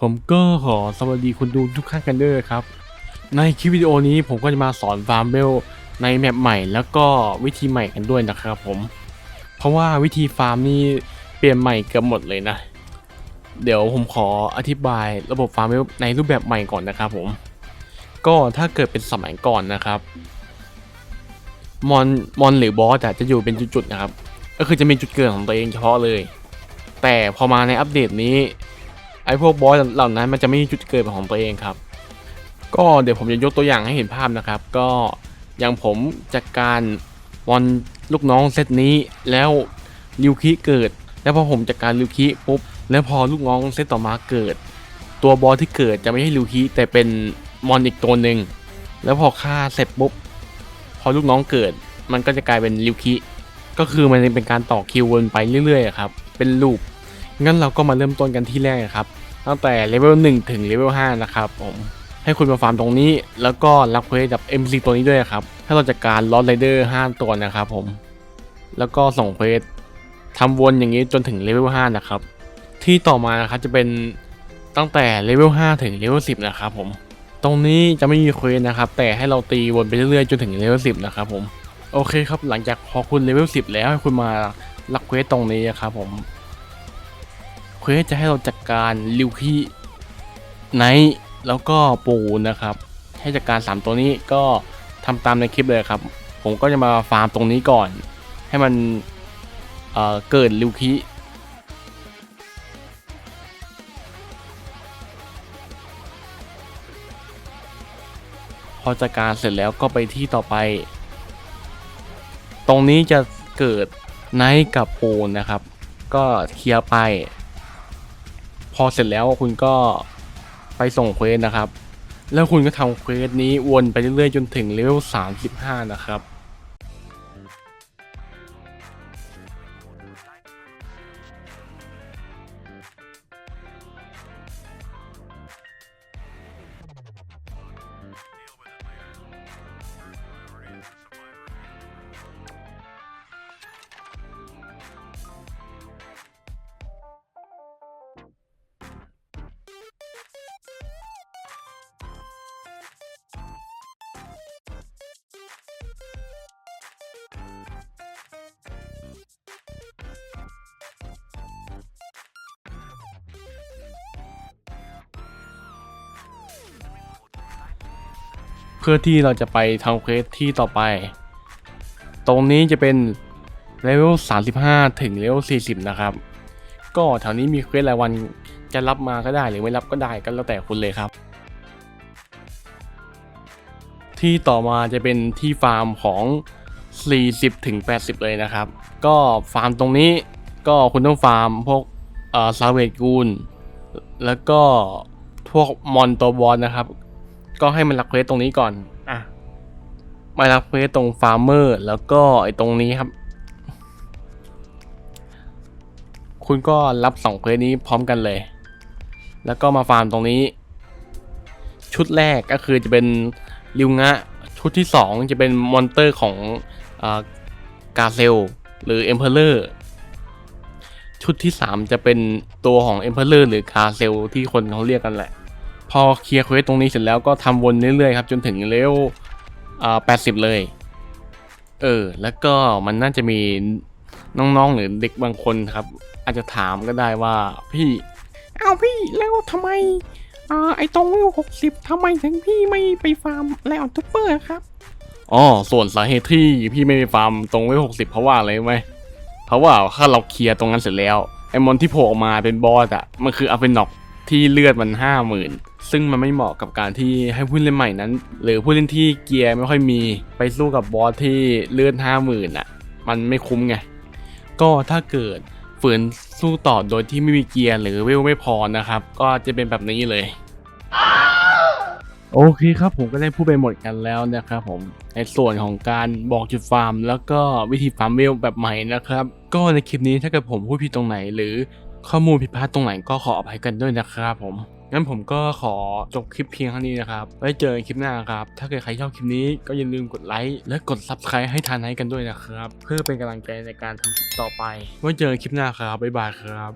ผมก็ขอสวัสดีคุณดูทุกท่านกันด้วยครับ ในคลิปวิดีโอนี้ผมก็จะมาสอนฟาร์มเบลในแมปใหม่แล้วก็วิธีใหม่กันด้วยนะครับผม เพราะว่าวิธีฟาร์มนี่เปลี่ยนใหม่เกือบหมดเลยนะ เดี๋ยวผมขออธิบายระบบฟาร์มเบลในรูปแบบใหม่ก่อนนะครับผม ก็ถ้าเกิดเป็นสมัยก่อนนะครับ มอนมอนหรือบอสจะอยู่เป็นจุดๆนะครับ ก็คือจะมีจุดเกิดของตัวเองเฉพาะเลย แต่พอมาในอัปเดตนี้ ไอ้พวกบอสเหล่านั้นมันจะไม่มีจุดเกิดของตัวเองครับ ก็เดี๋ยวผมจะยกตัวอย่างให้เห็นภาพนะครับ ก็อย่างผมจัดการมอนลูกน้องเซตนี้แล้วริวคิเกิด แล้วพอผมจัดการริวคิปุ๊บแล้วพอลูกน้องเซตต่อมาเกิด ตัวบอสที่เกิดจะไม่ใช่ริวคิแต่เป็นมอนอีกตัวหนึ่งแล้วพอฆ่าเสร็จปุ๊บพอลูกน้องเกิด มันก็จะกลายเป็นริวคิก็คือมันเป็นการต่อคิววนไปเรื่อยๆครับ เป็นลูป งั้นเราก็มาเริ่มต้นกันที่แรกครับ ตั้งแต่เลเวล1ถึงเลเวล5นะครับผม ให้คุณมาฟาร์มตรงนี้ แล้วก็รับเควสกับ MC ตัวนี้ด้วยครับให้เราจัดการลอ d ไรเดอร์5ตัวนะครับผม แล้วก็ส่งเควสทำวนอย่างนี้จนถึงเลเวล5นะครับ ที่ต่อมานะครับจะเป็นตั้งแต่เลเวล5ถึงเลเวล10นะครับผม ตรงนี้จะไม่มีเควสนะครับ แต่ให้เราตีวนไปเรื่อยๆจนถึงเลเวล10นะครับผม โอเคครับ หลังจากพอคุณเลเวล10 แล้วให้คุณมารับเควสตรงนี้นะครับผม ควสจะให้เราจัดการลิวคีไนท์แล้วก็ปูนะครับ ให้จัดการ 3 ตัวนี้ก็ทำตามในคลิปเลยครับ ผมก็จะมาฟาร์มตรงนี้ก่อน ให้มันเเกิดลิวคีพอจัดการเสร็จแล้วก็ไปที่ต่อไป ตรงนี้จะเกิดไนท์กับปูนนะครับ ก็เคลียร์ไป พอเสร็จแล้วคุณก็ไปส่งเควสนะครับ แล้วคุณก็ทำเควสนี้วนไปเรื่อยๆ จนถึงเลเวล35 นะครับ พื่อที่เราจะไปทำเควสที่ต่อไป ตรงนี้จะเป็นเลเวล 35 ถึงเลเวล 40 นะครับ ก็แถวนี้มีเควสรายวันจะรับมาก็ได้หรือไม่รับก็ได้ก็แล้วแต่คุณเลยครับ ที่ต่อมาจะเป็นที่ฟาร์มของ 40 ถึง 80 เลยนะครับ ก็ฟาร์มตรงนี้ก็คุณต้องฟาร์มพวกเอ่อซาเวตกูล แล้วก็พวกมอนตัวบอลนะครับ ก็ให้มันรับเควสตรงนี้ก่อน อะมารับเควสตรงฟาร์มเมอร์ แล้วก็ไอ้ตรงนี้ครับ คุณก็รับสองเควสนี้พร้อมกันเลย แล้วก็มาฟาร์มตรงนี้ ชุดแรกก็คือจะเป็นริวงะ ชุดที่สองจะเป็นมอนเตอร์ของอากาเซล หรือเอ็มเพลเลอร์ชุดที่ 3 จะเป็นตัวของ e m p e r o r หรือกาเซลที่คนเขาเรียกกันแหละ พอเคลียร์เควสตรงนี้เสร็จแล้วก็ทำวนเรื่อยๆครับจนถึงเลเวลอ่า80เลย เออ แล้วก็มันน่าจะมีน้องๆหรือเด็กบางคนครับ อาจจะถามก็ได้ว่าพี่เอาพี่แล้วทำไมอ่าไอตรงวิวหกสิบทำไมถึงพี่ไม่ไปฟาร์มไลออนทูเปอร์ครับอ๋อส่วนสาเหตุที่พี่ไม่ไปฟาร์มตรงเวลหกสิบเพราะว่าอะไรไหมเพราะว่าถ้าเราเคลียร์ตรงนั้นเสร็จแล้วไอ้มอนที่โผล่ออกมาเป็นบอสอะมันคืออาเฟนอก ที่เลือดมันห้าหมื่นซึ่งมันไม่เหมาะกับการที่ให้ผู้เล่นใหม่นั้น หรือผู้เล่นที่เกียร์ไม่ค่อยมีไปสู้กับบอสที่เลือดห้าหมื่นอะ มันไม่คุ้มไง ก็ถ้าเกิดฝืนสู้ต่อโดยที่ไม่มีเกียร์หรือเวลไม่พอนะครับ ก็จะเป็นแบบนี้เลย โอเคครับผมก็ได้พูดไปหมดกันแล้วนะครับผมในส่วนของการบอกจุดฟาร์ม แล้วก็วิธีฟาร์มเวลแบบใหม่นะครับ ก็ในคลิปนี้ถ้าเกิดผมพูดผิดตรงไหนหรือ ข้อมูลผิดพลาดตรงไหนก็ขออภัยกันด้วยนะครับผม งั้นผมก็ขอจบคลิปเพียงเท่านี้นะครับ ไว้เจอกันคลิปหน้าครับ ถ้าเกิดใครชอบคลิปนี้ก็อย่าลืมกดไลค์และกด subscribe ให้ทานให้กันด้วยนะครับ เพื่อเป็นกำลังใจในการทำคลิปต่อไป ไว้เจอกันคลิปหน้าครับ บ๊ายบายครับ